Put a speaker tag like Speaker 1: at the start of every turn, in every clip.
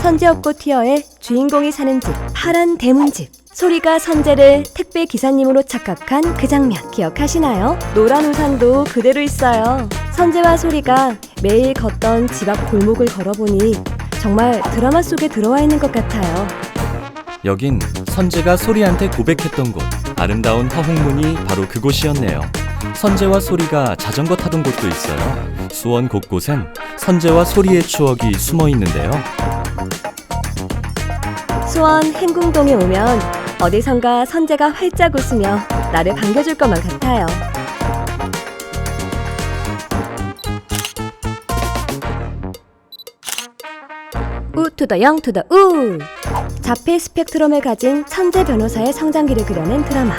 Speaker 1: 선제업고 티어의 주인공이 사는 집 파란 대문집 소리가 선재를 택배 기사님으로 착각한 그 장면 기억하시나요? 노란 우산도 그대로 있어요. 선재와 소리가 매일 걷던 집 앞 골목을 걸어보니 정말 드라마 속에 들어와 있는 것 같아요.
Speaker 2: 여긴 선재가 소리한테 고백했던 곳. 아름다운 화홍문이 바로 그곳이었네요. 선재와 소리가 자전거 타던 곳도 있어요. 수원 곳곳엔 선재와 소리의 추억이 숨어 있는데요.
Speaker 1: 수원 행궁동에 오면 어디선가 선재가 활짝 웃으며 나를 반겨줄 것만 같아요. 우 투더 영 투더 우 자폐 스펙트럼을 가진 천재 변호사의 성장기를 그려낸 드라마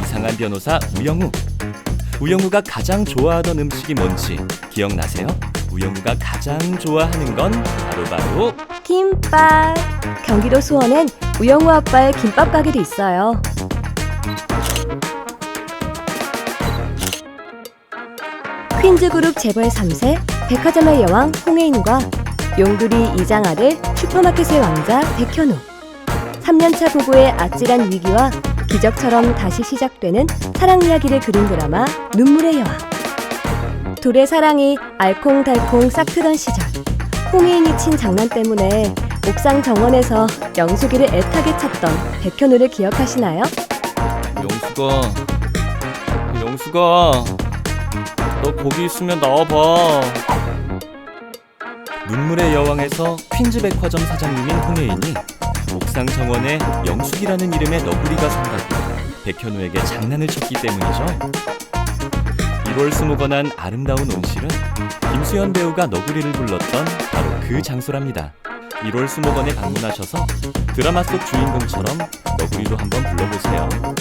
Speaker 2: 이상한 변호사 우영우. 우영우가 가장 좋아하던 음식이 뭔지 기억나세요? 우영우가 가장 좋아하는 건 바로바로
Speaker 1: 김밥. 경기도 수원엔 우영우 아빠의 김밥 가게도 있어요. 퀸즈 그룹 재벌 3세 백화점의 여왕 홍혜인과 용두리 이장 아들 슈퍼마켓의 왕자 백현우. 3년차 부부의 아찔한 위기와 기적처럼 다시 시작되는 사랑 이야기를 그린 드라마 눈물의 여왕. 둘의 사랑이 알콩달콩 싹트던 시절 홍혜인이 친 장난 때문에 옥상 정원에서 영숙이를 애타게 찾던 백현우를 기억하시나요?
Speaker 2: 영수가 영수가 너 거기 있으면 나와봐 눈물의 여왕에서 퀸즈 백화점 사장님인 홍혜인이 옥상 정원에 영숙이라는 이름의 너구리가 산다고 백현우에게 장난을 쳤기 때문이죠 1월 수목원한 아름다운 온실은 김수현 배우가 너구리를 불렀던 바로 그 장소랍니다. 1월 수목원에 방문하셔서 드라마 속 주인공처럼 너구리도 한번 불러보세요